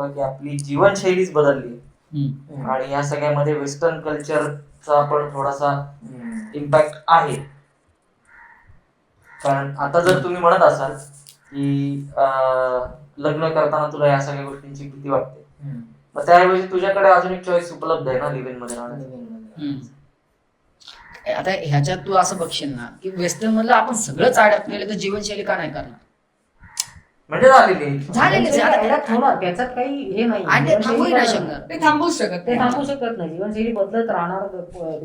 का की आपली जीवनशैलीच बदलली. आणि या सगळ्यामध्ये वेस्टर्न कल्चरचा पण थोडासा इम्पॅक्ट आहे. कारण आता जर तुम्ही म्हणत असाल की लग्न करताना तुला या सगळ्या गोष्टींची भीती वाटते. मग त्याऐवजी तुझ्याकडे अजून एक चॉईस उपलब्ध आहे ना लिव्ह इनमध्ये. आता ह्याच्यात तू असं बघशील ना की वेस्टर्न मधलं आपण सगळंच अडकलेलं तर जीवनशैली का नाही करणार? म्हणजे झालेली. आता होणार त्याच्यात काही हे नाही आणि ते थांबूही नाही जीवनशैली शकणार ते थांबवूच शकत ते नाही. थांबू शकत नाही. जीवनशैली बदलत राहणार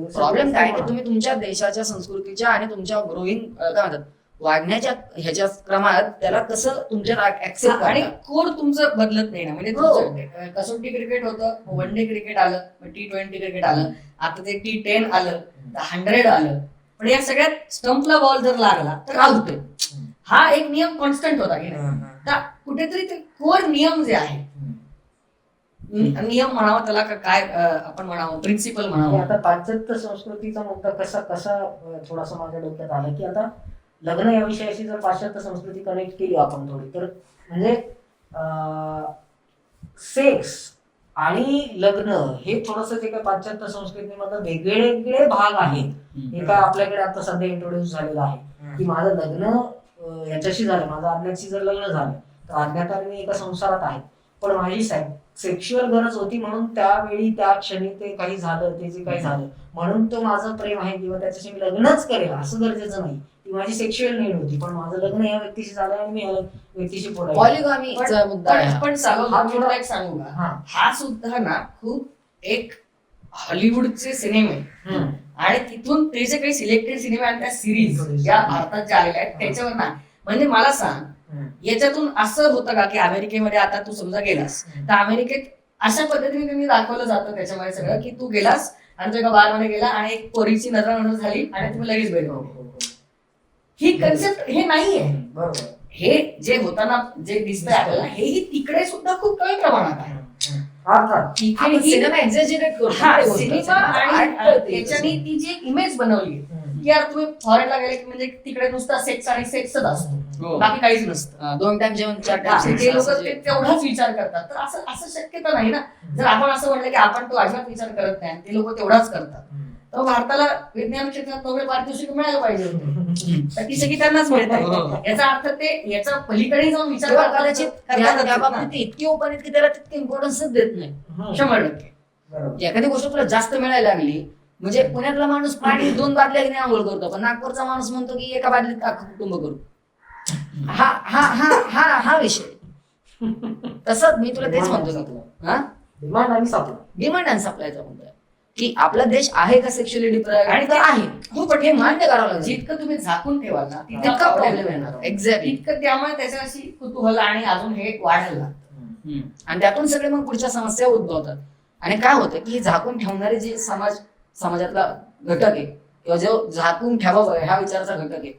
प्रॉब्लेम काय की. तुम्ही तुमच्या देशाच्या संस्कृतीच्या आणि तुमच्या ग्रोईंग काय म्हणतात? वाढण्याच्या ह्याच्या क्रमात त्याला कसं तुमच्या ऍक्सेप्ट आणि आणि कोड तुमचं बदलत नाही ना. म्हणजे हो. तुमचं कसोटी क्रिकेट होतं वन डे क्रिकेट आलं टी ट्वेंटी क्रिकेट आलं आता ते टी टेन आलं हंड्रेड आलं. पण या सगळ्यात स्टंपला बॉल जर लागला तर आउट हा एक नियम कॉन्स्टंट होता की नाही? तर कुठेतरी ते कोर नियम जे आहे नि- नियम म्हणावं त्याला का काय आपण म्हणावं प्रिन्सिपल म्हणावं? आता पाश्चात्य संस्कृतीचा मुद्दा कसा कसा थोडासा माझ्या डोक्यात आला की आता लग्न या विषयाशी जर पाश्चात्य संस्कृती कनेक्ट केली आपण थोडी तर म्हणजे सेक्स आणि लग्न हे थोडस जे काही पाश्चात्य संस्कृतीमधलं वेगळे वेगळे भाग आहेत. हे काय आपल्याकडे आता सध्या इंट्रोड्यूस झालेलं आहे. की माझं लग्न याच्याशी झालं माझं आज्ञाची जर लग्न झालं तर आज्ञाताने मी एका संसारात आहे. पण माझी सेक्शुअल गरज होती म्हणून त्यावेळी त्या क्षणी ते काही झालं ते जे काही झालं म्हणून तो माझं प्रेम आहे किंवा त्याच्याशी मी लग्नच करेल असं गरजेचं नाही. ती माझी सेक्शुअल नीड होती पण माझं लग्न या व्यक्तीशी झालं आणि मी या व्यक्तीशी मुद्दा पण एक सांगू का? हा. सुद्धा ना खूप एक हॉलिवूडचे सिनेमे. आणि तिथून ते जे काही सिलेक्टेड सिनेमे आणि त्या सिरीज या भारतात ज्या आलेल्या आहेत त्याच्यावर ना म्हणजे मला सांग. याच्यातून असं होतं का की अमेरिकेमध्ये आता तू समजा गेलास तर अमेरिकेत अशा पद्धतीने त्यांनी दाखवलं जातं त्याच्यामध्ये सगळं की तू गेलास आणि तू एका बारमध्ये गेला आणि एक पोरीची नजर नजर झाली आणि तुम्ही लगेच बेड हो, हो, हो. ही कन्सेप्ट हे नाहीये. बरोबर. हे जे होताना जे दिसतंय आपल्याला हेही तिकडे सुद्धा खूप कमी प्रमाणात आहे. सिनेमा एक्झॅजरेट करतो हा ते. सिनेमा आणि त्याच्याने जी एक इमेज बनवली की यार तुम्ही फॉरेनला गेले की म्हणजे तिकडे नुसता सेक्स आणि सेक्सच असतो. हो. बाकी काहीच नसतं. दोन टाइम जेवण चार टाइम ते लोक तेवढाच विचार करतात. तर असं असं शक्यता नाही ना. जर आपण असं म्हटलं की आपण तो अजिबात विचार करत नाही आणि ते लोक तेवढाच करतात. तर भारताला विज्ञान क्षेत्रात नोबेल पारितोषिक मिळायला पाहिजे होतं. तर ती सगळी त्यांनाच मिळत हो. आहे याचा अर्थ ते याचा पलीकडे जाऊन विचार कदाचित इतके ओपन आहेत की त्याला तितके इम्पॉर्टन्सच देत नाही. शंभर टक्के. एखादी गोष्ट तुला जास्त मिळायला लागली म्हणजे पुण्यातला माणूस पाणी दोन बादल्या घेणे आंघोळ करतो पण नागपूरचा माणूस म्हणतो की एका बादलीत अख्खं कुटुंब करू. हा हा हा हा हा विषय. तसंच मी तुला तेच म्हणतो हा? डिमांड आणि सप्लाय डिमांड अँड सप्लायचा मुद्दा आहे. की आपला देश आहे का सेक्शुअली डिप्राय आणि ते आहे. हो पण हे मान्य करावं लागेल. जितकं तुम्ही झाकून ठेवाल ना तितका प्रॉब्लेम येणार. एक्झॅक्टली तितकं त्यामुळे त्याच्याशी कुतूहल आणि अजून हे वाढेल ना. आणि त्यातून सगळे मग पुढच्या समस्या उद्भवतात. आणि काय होतं की हे झाकून ठेवणारे जे समाज समाजातला घटक आहे किंवा जो झाकून ठेवावं ह्या विचाराचा घटक आहे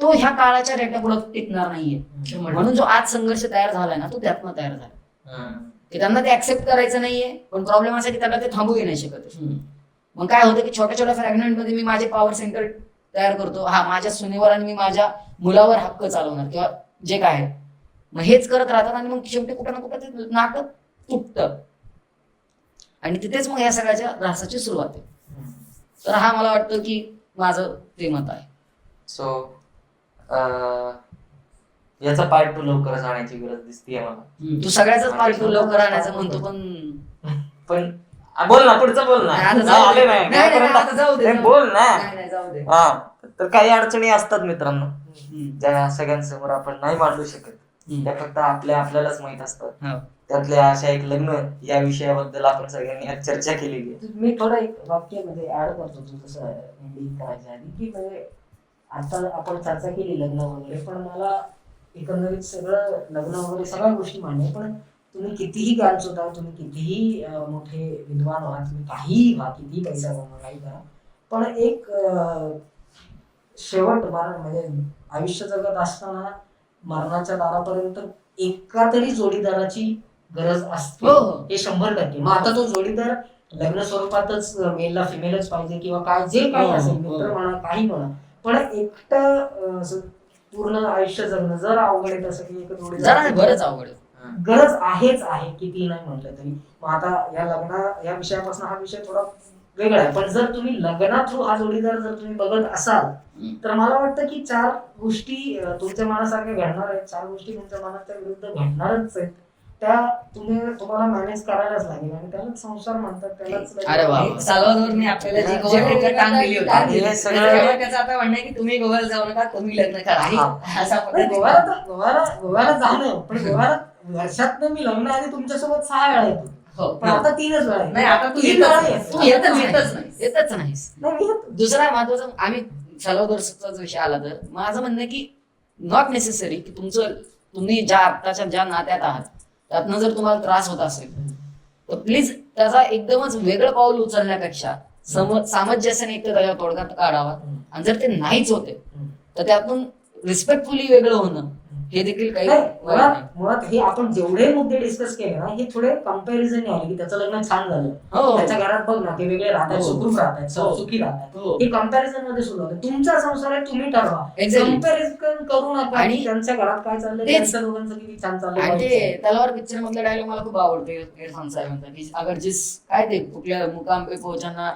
तो ह्या काळाच्या रेट्या पुढे टिकणार नाहीये. म्हणून जो आज संघर्ष तयार झालाय ना तो त्यातनं तयार झाला की त्यांना ते ऍक्सेप्ट करायचं नाहीये. पण प्रॉब्लेम असा की त्यांना ते थांबूही नाही शकत. मग काय होतं की छोट्या छोट्या फ्रॅगमेंटमध्ये मी माझे पॉवर सेंटर तयार करतो. हा माझ्या सुनेवर आणि मी माझ्या मुलावर हक्क चालवणार किंवा जे काय आहे. मग हेच करत राहतात आणि मग शेवटी कुठं ना कुठं ते नाटक तुटतं. आणि तिथेच मग या सगळ्याच्या ऱ्हासाची सुरुवात आहे. तर हा मला वाटतं की माझं ते मत आहे. सो याचा पार्ट टू लवकरच आणायची गरज दिसतीये मला तू सगळ्याच पार्ट तू लवकर आणायचं म्हणतो पण पण आ, बोल ना पुढचं बोल ना आता हा, जाऊ दे. आले नाही नाही, नाही, त्यापर्यंत- आता जाऊ दे, नाही, बोल ना नाही, नाही, जाऊ दे. हा तर काही अडचणी असतात मित्रांनो हम्म. ज्या सगळ्यांसमोर आपण नाही मांडू शकत हम्म. त्या फक्त आपल्या आपल्यालाच माहीत असतात हो. त्यातल्या अशा एक लग्न या विषयाबद्दल आपण सगळ्यांनी आज चर्चा केलेली आहे मी थोडं एक वाक्य म्हणजे ऍड करतो तू कसं एंडिंग करायच्या आधी की म्हणजे आता आपण चर्चा केली लग्न वगैरे पण मला एकंदरीत सगळं लग्न वगैरे सगळ्या गोष्टी मान्य. पण तुम्ही कितीही ज्ञान सुद्धा तुम्ही कितीही मोठे विद्वान व्हा तुम्ही काहीही व्हा कितीही पैसा कमवा काही करा पण एक शेवट मरण म्हणजे आयुष्य जगत असताना मरणाच्या दारापर्यंत एका तरी जोडीदाराची गरज असते हो, हो. हे शंभर टक्के मग आता तो जोडीदार लग्न स्वरूपातच मेलला फिमेलच पाहिजे किंवा काय जे काही हो, असेल. मित्र म्हणा काही म्हणा पण एकटं पूर्ण आयुष्य जगणं. जर अवघड आहे तसं की एक जरा नाही, बरंच अवघड आहे. गरज आहेच आहे किती नाही म्हटलं तरी. मग आता या लग्ना या विषयापासून हा विषय थोडा वेगळा आहे. पण जर तुम्ही लग्ना थ्रू हा जोडीदार जर तुम्ही बघत असाल हम्म. तर मला वाटतं की चार गोष्टी अं, तुमच्या मनासारख्या घडणार आहेत. चार गोष्टी तुमच्या मनाच्या विरुद्ध घडणारच आहेत. त्या तुम्ही तुम्हाला मॅनेज करायलाच लागेल आणि त्यालाच संसार म्हणतात त्यालाच अरे वा. एक साल्वादोरने आपल्याला जी गोवा जे ट्रिपला टांग दिली होती. आणि हे सगळं- त्याच्यामुळे त्याचं आता म्हणणं की तुम्ही गोव्याला जाऊ नका तुम्ही लग्न करा. हा. असा पण पद्धतीने- गोव्याला तर- गोव्याला गोव्याला जाणं. पण गोव्याला वर्षातनं मी लग्न आधी तुमच्यासोबत सहा वेळा येतो. हो. पण आता तीनच वेळा येतो. नाही आता तू येतच नाही. तू येतच येतच नाही. येतच. दुसरा महत्त्वाचा आम्ही सलवदर्शकचा विषय आला तर माझं म्हणणं की नॉट नेसेसरी की तुमचं तुम्ही ज्या आत्ताच्या ज्या नात्यात आहात त्यातनं जर तुम्हाला त्रास होत असेल तर प्लीज त्याचा एकदमच वेगळं पाऊल उचलण्यापेक्षा सामंजस्याने एक तर त्याच्या तोडगा काढावा. आणि जर ते नाहीच होते तर त्यातून रिस्पेक्टफुली वेगळं होणं हे देखील काही मुळात. मुळात हे आपण जेवढे मुद्दे डिस्कस केले ना हे थोडे कंपॅरिझन आले की त्याचं लग्न छान झालं हो त्याच्या घरात बघ ना ते वेगळे राहतात हो. सुखरूप राहतात हो. सुखी राहतात हो. कंपॅरिझनमध्ये सुरू होतं तुमचा संसार आहे तुम्ही ठरवा. कंपॅरिझन करू नका आणि त्यांच्या घरात काय चाललंय तेच. त्यांच्या दोघांचं किती छान चाललंय. तलवार पिक्चर मधला डायलॉग मला खूप आवडतो इरफान साहेबांचा की अगर जिस काय ते कुठल्या मुकाम पे पोहोचना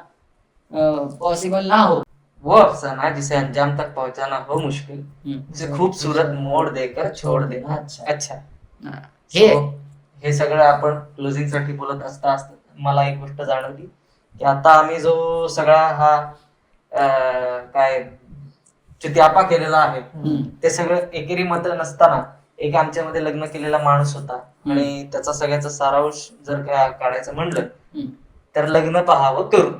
पॉसिबल ना हो वो अफसाना जिसे अंजाम तक पहुंचाना हो मुश्किल उसे खूबसूरत मोड़ देकर छोड़ देना। अच्छा. अच्छा। हे। हे। सगळं आपण क्लोजिंगसाठी बोलत असता असता मला एक गोष्ट जाणवली की आता आम्ही जो सगळा हा काय चित्यापा केलेला आहे. ते सगळं एकेरी मत नसताना एक आमच्यामध्ये लग्न केलेला माणूस होता. आणि त्याचा सगळ्याचा सारांश जर का काढायचं म्हणलं. तर लग्न पहावं करून